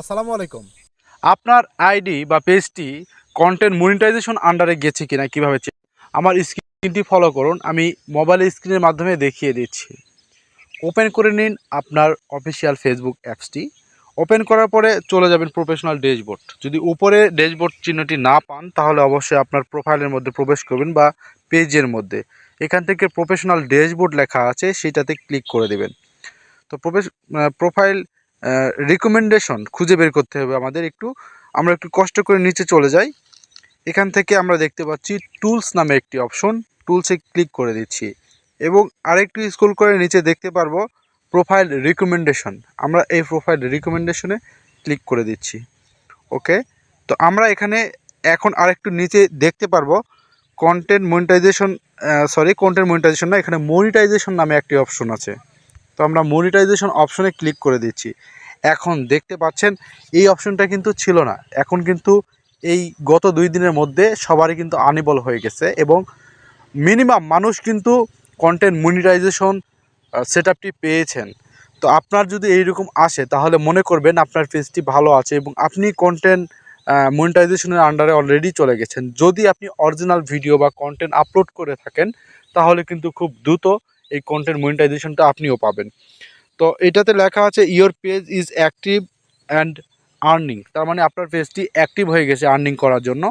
আসসালামু আলাইকুম। আপনার আইডি বা পেজটি কন্টেন্ট মনিটাইজেশন আন্ডারে গেছে কিনা, কীভাবে আমার স্ক্রিনটি ফলো করুন, আমি মোবাইল স্ক্রিনের মাধ্যমে দেখিয়ে দিচ্ছি। ওপেন করে নিন আপনার অফিসিয়াল ফেসবুক অ্যাপসটি ওপেন করার পরে চলে যাবেন প্রফেশনাল ড্যাশবোর্ড যদি উপরে ড্যাশবোর্ড চিহ্নটি না পান, তাহলে অবশ্যই আপনার প্রোফাইলের মধ্যে প্রবেশ করবেন বা পেজের মধ্যে। এখান থেকে প্রফেশনাল ড্যাশবোর্ড লেখা আছে, সেটাতে ক্লিক করে দেবেন। তো প্রোফাইল রিকমেন্ডেশন খুঁজে বের করতে হবে আমাদের একটু। আমরা একটু কষ্ট করে নিচে চলে যাই। এখান থেকে আমরা দেখতে পাচ্ছি টুলস নামে একটি অপশন টুলসে ক্লিক করে দিচ্ছি। এবং আরেকটু স্ক্রল করে নিচে দেখতে পারব প্রোফাইল রিকমেন্ডেশন আমরা এই প্রোফাইল রিকমেন্ডেশনে ক্লিক করে দিচ্ছি। ওকে? তো আমরা এখানে এখন আরেকটু নিচে দেখতে পারব content monetization sorry content monetization না, এখানে মনিটাইজেশন নামে একটি অপশন আছে। তো আমরা মনিটাইজেশন অপশনে ক্লিক করে দিচ্ছি। এখন দেখতে পাচ্ছেন, এই অপশনটা কিন্তু ছিল না। এখন কিন্তু এই গত দুই দিনের মধ্যে সবারই কিন্তু আনিবল হয়ে গেছে এবং মিনিমাম মানুষ কিন্তু কন্টেন্ট মনিটাইজেশন সেট পেয়েছেন। তো আপনার যদি এইরকম আসে, তাহলে মনে করবেন আপনার পেজটি ভালো আছে এবং আপনি কন্টেন্ট মনিটাইজেশনের আন্ডারে অলরেডি চলে গেছেন। যদি আপনি অরিজিনাল ভিডিও বা কন্টেন্ট আপলোড করে থাকেন, তাহলে কিন্তু খুব দ্রুত এই কন্টেন্ট মনিটাইজেশনটা আপনিও পাবেন। তো এটাতে লেখা আছে your page is active and earning তার মানে আপনার পেজটি অ্যাক্টিভ হয়ে গেছে আর্নিং করার জন্য।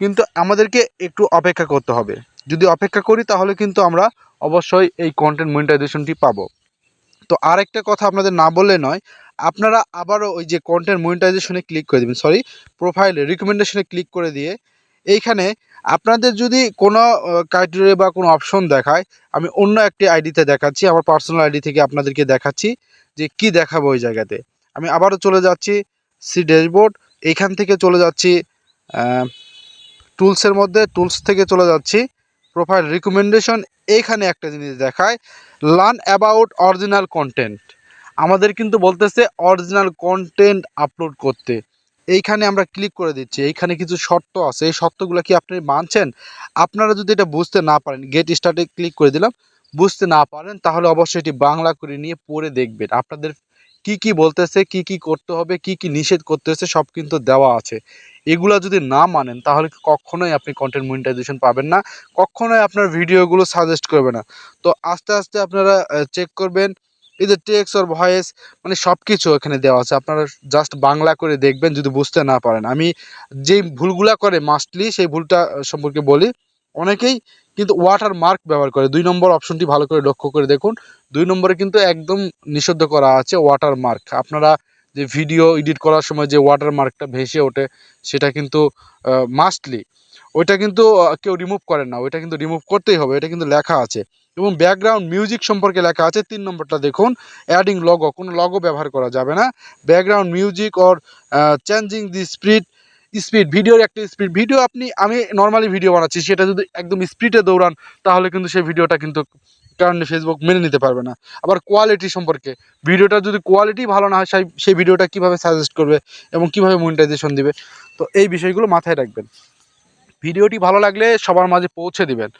কিন্তু আমাদেরকে একটু অপেক্ষা করতে হবে। যদি অপেক্ষা করি, তাহলে কিন্তু আমরা অবশ্যই এই কন্টেন্ট মনিটাইজেশনটি পাবো। তো আরেকটা কথা আপনাদের না বললে নয়, আপনারা আবারও ওই যে কন্টেন্ট মনিটাইজেশনে ক্লিক করে দেবেন সরি প্রোফাইলে রিকমেন্ডেশনে ক্লিক করে দিয়ে এইখানে আপনাদের যদি কোনো ক্রাইটেরিয়া বা কোনো অপশন দেখায়, আমি অন্য একটি আইডিতে দেখাচ্ছি, আমার পার্সোনাল আইডি থেকে আপনাদেরকে দেখাচ্ছি যে কি দেখাবো ওই জায়গাতে। আমি আবারও চলে যাচ্ছি সি ড্যাশবোর্ড এইখান থেকে চলে যাচ্ছি টুলসের মধ্যে টুলস থেকে চলে যাচ্ছি প্রোফাইল রিকমেন্ডেশন এইখানে একটা জিনিস দেখায় লার্ন অ্যাবাউট অরিজিনাল কন্টেন্ট আমাদের কিন্তু বলতেছে অরিজিনাল কন্টেন্ট আপলোড করতে। এইখানে আমরা ক্লিক করে দিচ্ছি, এইখানে কিছু শর্ত আছে, এই শর্তগুলো কি আপনি মানছেন? আপনারা যদি এটা বুঝতে না পারেন গেট স্টার্টে ক্লিক করে দিলাম, বুঝতে না পারেন, তাহলে অবশ্যই এটি বাংলা করে নিয়ে পড়ে দেখবেন। আপনাদের কি কি বলতেছে, কি কি করতে হবে, কি কি নিষেধ করতেছে, সব কিন্তু দেওয়া আছে। এগুলা যদি না মানেন, তাহলে কখনোই আপনি কন্টেন্ট মনিটাইজেশন পাবেন না, কখনোই আপনার ভিডিওগুলো সাজেস্ট করবে না। তো আস্তে আস্তে আপনারা চেক করবেন এই যে টেক্স ওর ভয়েস মানে সব কিছু এখানে দেওয়া আছে। আপনারা জাস্ট বাংলা করে দেখবেন যদি বুঝতে না পারেন। আমি যেই ভুলগুলা করে মাস্টলি সেই ভুলটা সম্পর্কে বলি, অনেকেই কিন্তু ওয়াটার মার্ক ব্যবহার করে। দুই নম্বর অপশনটি ভালো করে লক্ষ্য করে দেখুন। দুই নম্বরে কিন্তু একদম নিষিদ্ধ করা আছে ওয়াটার মার্ক আপনারা যে ভিডিও এডিট করার সময় যে ওয়াটার মার্কটা ভেসে ওঠে, সেটা কিন্তু মাস্টলি ওইটা কিন্তু কেউ রিমুভ করেন না। ওইটা কিন্তু রিমুভ করতেই হবে। এটা কিন্তু লেখা আছে। এবং ব্যাকগ্রাউন্ড মিউজিক সম্পর্কে লেখা আছে, তিন নম্বরটা দেখুন অ্যাডিং লগো কোনো লগো ব্যবহার করা যাবে না। Background music or changing the speed speed ভিডিওর একটা স্পিড ভিডিও আপনি, আমি নর্মালি ভিডিও বানাচ্ছি, সেটা যদি একদম স্পিডে দৌড়ান, তাহলে কিন্তু সেই ভিডিওটা কিন্তু কারণে ফেসবুক মেনে নিতে পারবে না। আবার কোয়ালিটি সম্পর্কে ভিডিওটা যদি কোয়ালিটি ভালো না হয়, সেই সেই ভিডিওটা কীভাবে সাজেস্ট করবে এবং কীভাবে মনিটাইজেশন দিবে? তো এই বিষয়গুলো মাথায় রাখবেন। ভিডিওটি ভালো লাগলে সবার মাঝে পৌঁছে দিবেন।